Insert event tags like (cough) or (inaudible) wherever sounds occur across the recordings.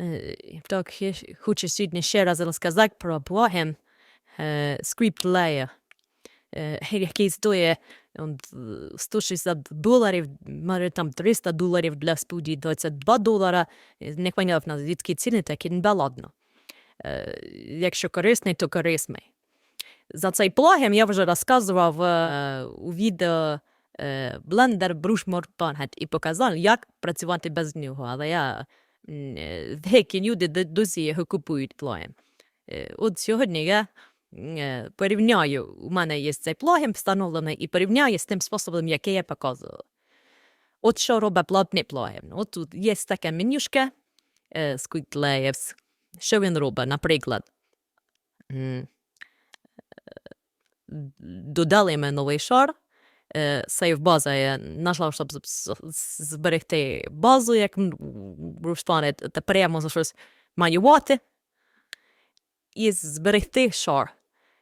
Е, Так, я щ- хочу сьогодні ще раз розказати про е, скрипт е, який стоїть он, е, 160 доларів, може там 300 доларів для студії, 22 долара. Е, Не поняв на звідки ціни, такі не ладно. Е, Якщо корисний, то корисний. За цей плагін я вже розказував е, у відео е, Blender Brushmore Panhead і показав, як працювати без нього. Але я е, деякі люди досі його купують плагін. Е, От сьогодні я е, порівняю, у мене є цей плагін встановлений, і порівняю з тим способом, який я показував. От що робить платний плагін. От тут є таке менюшка е, Quick Layers. Що він робить, наприклад? додали ми новий шар. Сейв база я нажала, щоб зберегти базу, як розпане. Тепер я можу щось малювати і зберегти шар.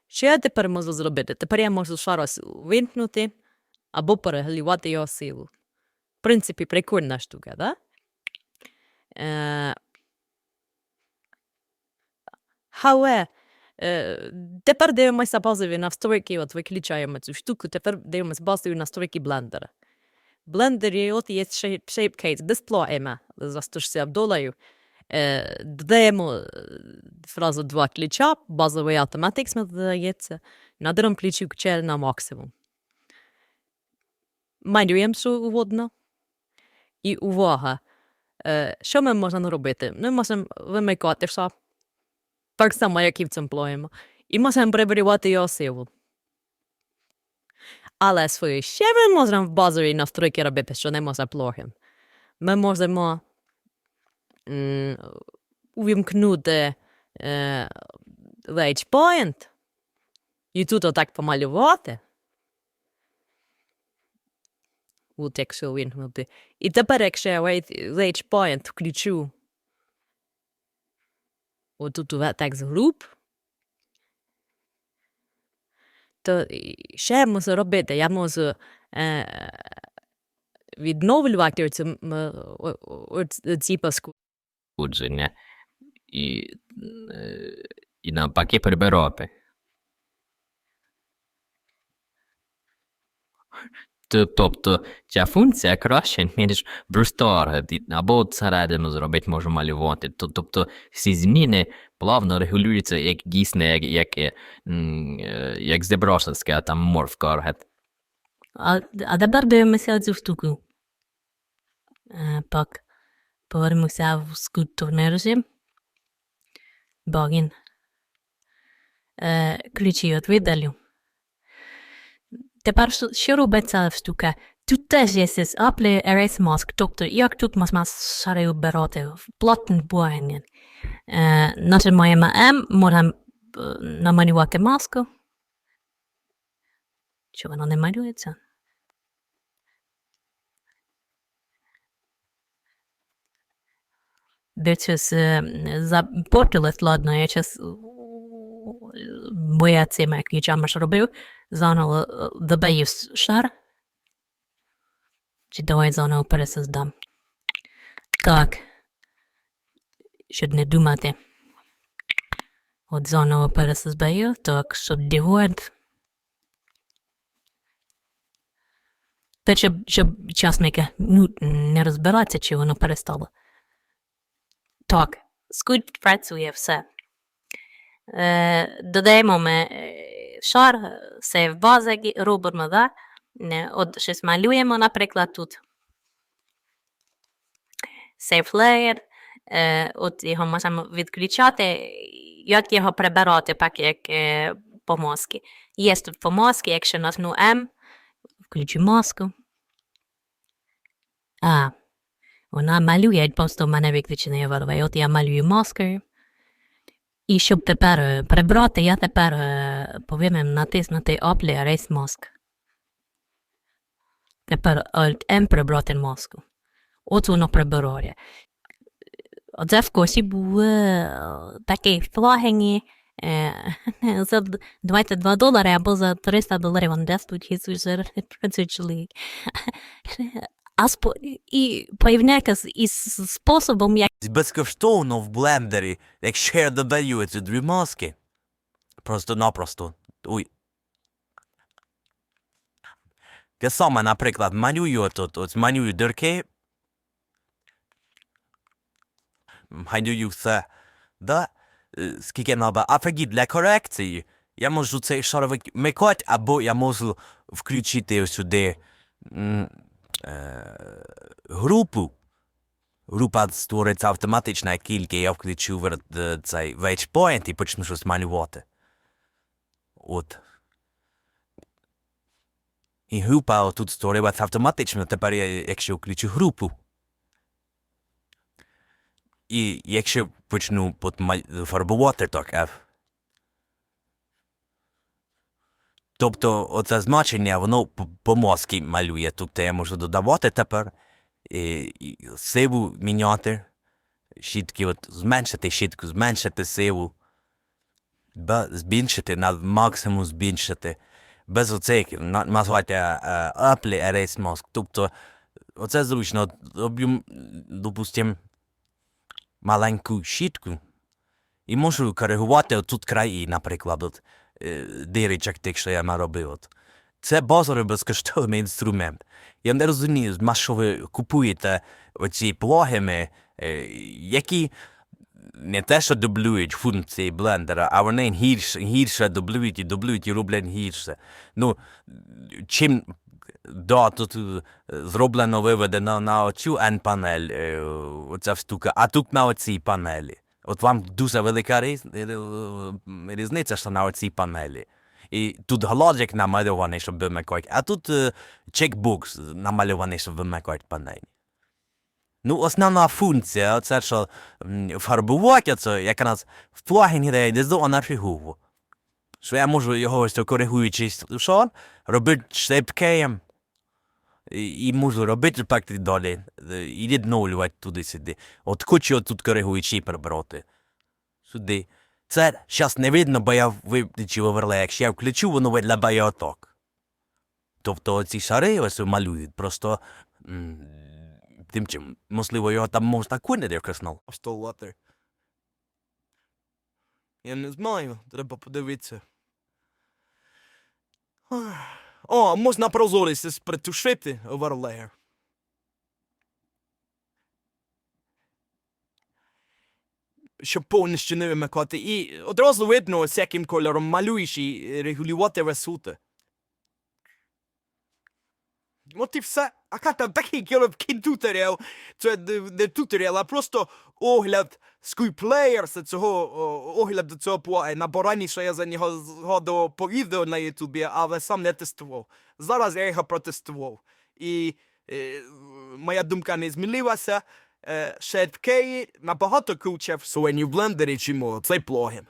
Що я тепер можу зробити? Тепер я можу шар ось вимкнути або переглівати його силу. В принципі, прикольна штука, да? Е, Е, тепер дивимося базові настройки, от виключаємо цю штуку, тепер дивимося базові настройки блендера. В блендері от є shape, shape case, дисплеєме за 160 доларів. Е, додаємо е, фразу два ключа, базовий мені додається, на другому ключі на максимум. Малюємо, що угодно. І увага! Е, що ми можемо робити? Ми можемо вимикати шап, так само, як і в цьому плоєму. І можемо приберігати його силу. Але свої ще ми можемо в базовій настройки робити, що не може плохим. Ми можемо увімкнути е, Rage Point і тут отак помалювати. От якщо увімкнути. І тепер, якщо я Rage Point включу отут у Vertex Group, то ще я можу робити. Я можу е, відновлювати оцю, м, о- о- о- ці паску. пошкодження і, е, і навпаки прибирати. Тобто ця функція краще, ніж брустор, або всередину зробити можу малювати. Тобто всі зміни плавно регулюються як дійсно, як, як, е, е, як зеброшевська там морфкоргет. А, а тепер дивимося цю штуку. Е, так, повернемося в скульптурний режим. Багін. Ключі от видалю. Тепер що, що робить ця штука? Тут теж є цей Apple Erase Mask. Тобто, як тут можна шари обирати в плотний багін. Е, нажимаємо M, можемо е, намалювати маску. Що воно не малюється? Дивіться, запортилось, ладно, я час цими ключами ж робив, заново е, додаю шар. Чи давай заново пересоздам. Так. Щоб не думати. От заново пересоздаю, так, дівод. Та щоб, щоб часники ну, не розбиратися, чи воно перестало. Так, скульпт працює все. Е, додаємо ми е, шар, сейв бази робимо, да? От щось малюємо, наприклад, тут. Save layer. Е, от його можемо відключати. Як його прибирати, так як помазки. Є тут помазки, якщо нажму M, включу маску. А, вона малює, просто в мене виключений overlay. От я малюю маскою. І щоб тепер е, прибрати, я тепер е, повинен натиснути Apple Erase Mask. Тепер Alt-M прибрати маску. От воно прибирає. Оце в косі був е, такий флагені (laughs) за 22 долари або за 300 доларів він десь тут (laughs) працює. А спо... і порівняйка з із способом, як Безкоштовно в блендері, якщо я додаю ці дві маски. Просто-напросто. Ой. Те саме, наприклад, малюю тут, ось малюю дірки. Малюю все. Да? Е, Скільки треба. А для корекції я можу цей шаровик микати, або я можу включити сюди е, групу. Група створиться автоматично, як тільки я включу е, цей вейчпоінт і почну щось малювати. От. І група тут створюється автоматично, тепер я, якщо включу групу. І якщо почну фарбувати, так F. Тобто оце значення, воно по- по мозки малює. Тобто я можу додавати тепер і, і сиву міняти, щітки, от зменшити щітку, зменшити сиву, збільшити, на максимум збільшити, без оцих, на- назвати е, Apple Erase Mask. Тобто, оце зручно, роблю, допустим, маленьку щітку, і можу коригувати отут краї, наприклад, е, диричок тих, що я наробив. От. Це базовий безкоштовний інструмент. Я не розумію, на що ви купуєте оці плагіни, е, які не те, що дублюють функції блендера, а вони гірше, гірше дублюють і дублюють і роблять гірше. Ну, чим да, тут зроблено виведено на оцю N-панель, оця штука, а тут на оцій панелі. От вам дуже велика різ, е, е, різниця, що на оцій панелі. І тут глазик намальований, щоб вимикати, а тут е, чекбокс намальований, щоб вимикати панель. Ну, основна функція, це що фарбувати, це якраз в плагіні йде на фігуру. Що я можу його ось коригуючи що, робити шипкеєм, і, можу робити так далі, е, і відновлювати туди-сюди. От хочу тут коригуючи прибрати. Сюди. Це зараз не видно, бо я виключив оверлей. Якщо я включу, воно виглядає отак. Тобто ці шари ось малюють, просто тим чим, можливо, його там можна на столати. Я не знаю, треба подивитися. О, можна прозорість притушити оверлеєр. Щоб повністю не вимикати. І одразу видно, з яким кольором малюєш і регулювати висоти. От і все. А там такий короткий туторіал. Це не, туторіал, а просто огляд скуйплеєрса, цього огляду цього плагіна, бо я за нього згадував по відео на Ютубі, але сам не тестував. Зараз я його протестував. І е, моя думка не змінилася. Е, Shadkey набагато круче в Sony в блендері, чим о, цей плагін.